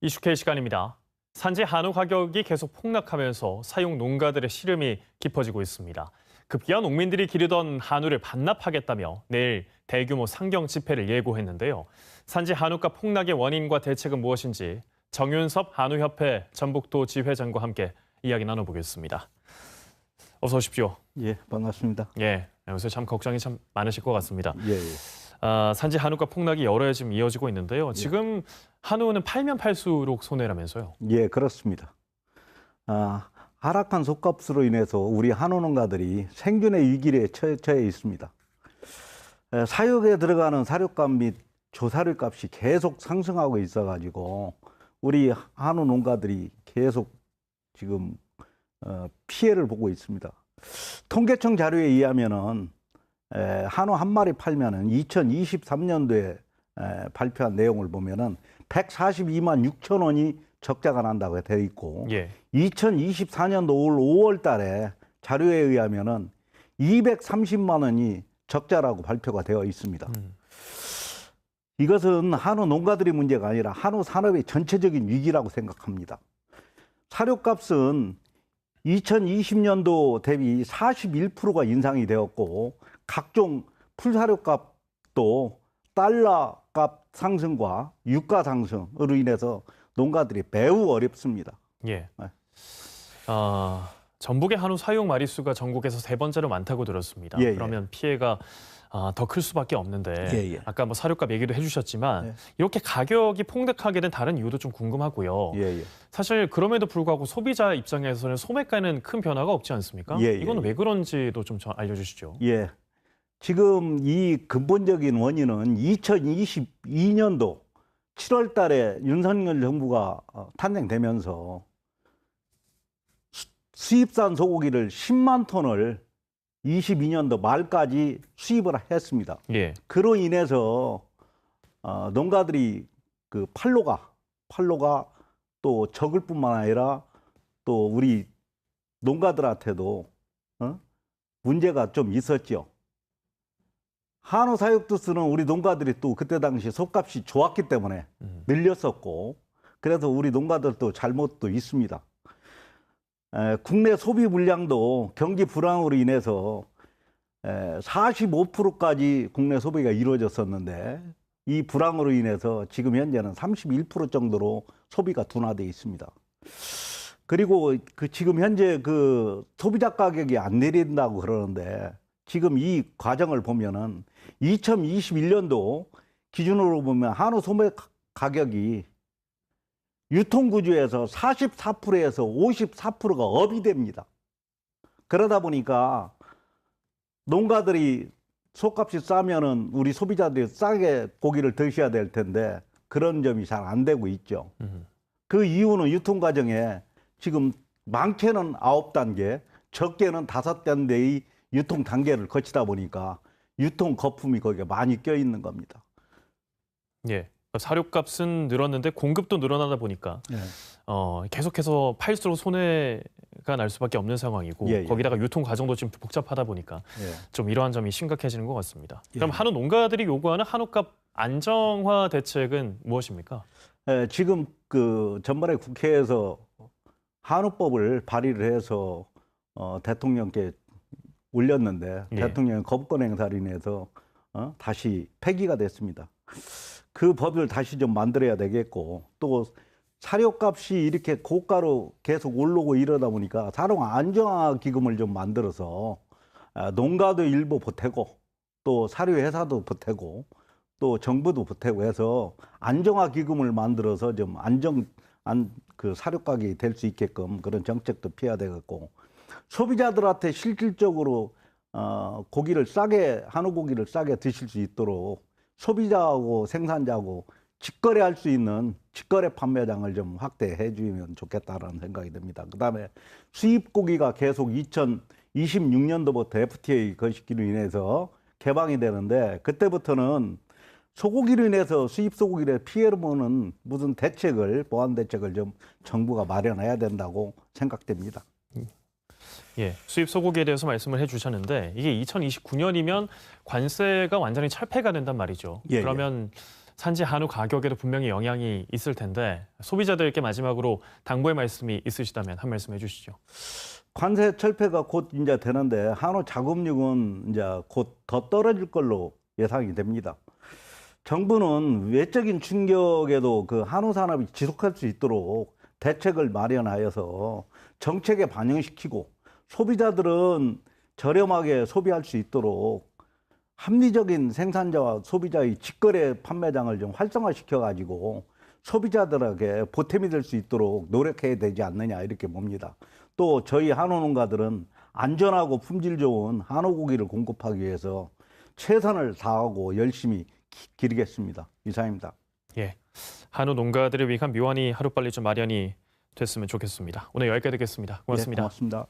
이슈케이 시간입니다. 산지 한우 가격이 계속 폭락하면서 사육 농가들의 시름이 깊어지고 있습니다. 급기야 농민들이 기르던 한우를 반납하겠다며 내일 대규모 상경 집회를 예고했는데요. 산지 한우가 폭락의 원인과 대책은 무엇인지 정윤섭 한우협회 전북도 지회장과 함께 이야기 나눠보겠습니다. 어서 오십시오. 예, 반갑습니다. 예, 요새 참 걱정이 참 많으실 것 같습니다. 예, 예. 아, 산지 한우가 폭락이 여러 해 지금 이어지고 있는데요. 지금 한우는 팔면 팔수록 손해라면서요. 예, 그렇습니다. 아, 하락한 속값으로 인해서 우리 한우 농가들이 생존의 위기에 처- 처해 있습니다. 에, 사육에 들어가는 사료값 및 조사료 값이 계속 상승하고 있어가지고 우리 한우 농가들이 계속 지금 어, 피해를 보고 있습니다. 통계청 자료에 의하면은 에, 한우 한 마리 팔면은 2023년도에 발표한 내용을 보면은 142만 6천 원이 적자가 난다고 되어 있고 예. 2024년도 올 5월 달에 자료에 의하면은 230만 원이 적자라고 발표가 되어 있습니다. 음. 이것은 한우 농가들의 문제가 아니라 한우 산업의 전체적인 위기라고 생각합니다. 사료값은 2020년도 대비 41%가 인상이 되었고 각종 풀사료값도 달러 값 상승과 유가 상승으로 인해서 농가들이 매우 어렵습니다. 예. 네. 아, 전북의 한우 사육 마리수가 전국에서 세 번째로 많다고 들었습니다. 예, 예. 그러면 피해가 아, 더 클 수밖에 없는데 예, 예. 아까 뭐 사료값 얘기도 해주셨지만 네. 이렇게 가격이 폭락하게 된 다른 이유도 좀 궁금하고요. 예, 예. 사실 그럼에도 불구하고 소비자 입장에서는 소매가에는 큰 변화가 없지 않습니까? 예, 예, 예. 왜 그런지도 좀 저- 알려주시죠. 예. 지금 이 근본적인 원인은 2022년도 7월 달에 윤석열 정부가 어, 탄생되면서 수- 수입산 소고기를 10만 톤을 22년도 말까지 수입을 했습니다. 예. 그로 인해서 어, 농가들이 그 팔로가 팔로가 또 적을 뿐만 아니라 또 우리 농가들한테도 어? 문제가 좀 있었죠. 한우 사육두스는 우리 농가들이 또 그때 당시 속값이 좋았기 때문에 음. 늘렸었고 그래서 우리 농가들도 잘못도 있습니다. 에, 국내 소비 물량도 경기 불황으로 인해서 45%까지 국내 소비가 이루어졌었는데 이 불황으로 인해서 지금 현재는 31% 정도로 소비가 둔화돼 있습니다. 그리고 그 지금 현재 그 소비자 가격이 안 내린다고 그러는데 지금 이 과정을 보면은 2021년도 기준으로 보면 한우 소매 가- 가격이 유통 구조에서 44%에서 54%가 업이 됩니다. 그러다 보니까 농가들이 속값이 싸면은 우리 소비자들이 싸게 고기를 드셔야 될 텐데 그런 점이 잘 안 되고 있죠. 음. 그 이유는 유통 과정에 지금 많게는 아홉 단계, 적게는 다섯 단계의 유통 단계를 거치다 보니까 유통 거품이 거기에 많이 껴 있는 겁니다. 예. 사료값은 늘었는데 공급도 늘어나다 보니까 어, 계속해서 팔수록 손해가 날 수밖에 없는 상황이고 예, 예. 거기다가 유통 과정도 지금 복잡하다 보니까 예. 좀 이러한 점이 심각해지는 것 같습니다. 그럼 예. 한우 농가들이 요구하는 한우값 안정화 대책은 무엇입니까? 예, 지금 그 전번에 국회에서 한우법을 발의를 해서 어, 대통령께 올렸는데 예. 대통령 거부권 행사로 인해서 어, 다시 폐기가 됐습니다. 그 법을 다시 좀 만들어야 되겠고 또 사료값이 이렇게 고가로 계속 오르고 이러다 보니까 사료 안정화 기금을 좀 만들어서 아, 농가도 일부 보태고 또 사료 회사도 보태고 또 정부도 보태고 해서 안정화 기금을 만들어서 좀 안정 안 그 사료 가격이 될 수 있게끔 그런 정책도 피해야 되겠고 소비자들한테 실질적으로 어 고기를 싸게 한우 고기를 싸게 드실 수 있도록 소비자하고 생산자하고 직거래할 수 있는 직거래 판매장을 좀 확대해 주면 좋겠다라는 생각이 듭니다. 그다음에 수입 고기가 계속 2026년도부터 FTA 것이기로 인해서 개방이 되는데 그때부터는 소고기로 인해서 수입 소고기에 피해를 보는 무슨 대책을 보완 대책을 좀 정부가 마련해야 된다고 생각됩니다. 예, 수입 소고기에 대해서 말씀을 해주셨는데 이게 2029년이면 관세가 완전히 철폐가 된단 말이죠. 예, 예. 그러면 산지 한우 가격에도 분명히 영향이 있을 텐데 소비자들께 마지막으로 당부의 말씀이 있으시다면 한 말씀 해주시죠. 관세 철폐가 곧 이제 되는데 한우 자급률은 이제 곧 더 떨어질 걸로 예상이 됩니다. 정부는 외적인 충격에도 그 한우 산업이 지속할 수 있도록 대책을 마련하여서 정책에 반영시키고 소비자들은 저렴하게 소비할 수 있도록 합리적인 생산자와 소비자의 직거래 판매장을 좀 활성화시켜 가지고 소비자들에게 보탬이 될 수 있도록 노력해야 되지 않느냐 이렇게 봅니다. 또 저희 한우 농가들은 안전하고 품질 좋은 한우 고기를 공급하기 위해서 최선을 다하고 열심히 기- 기르겠습니다. 이상입니다. 예, 한우 농가들을 위한 묘안이 하루빨리 좀 마련이 됐으면 좋겠습니다. 오늘 여기까지 듣겠습니다. 고맙습니다. 네, 고맙습니다.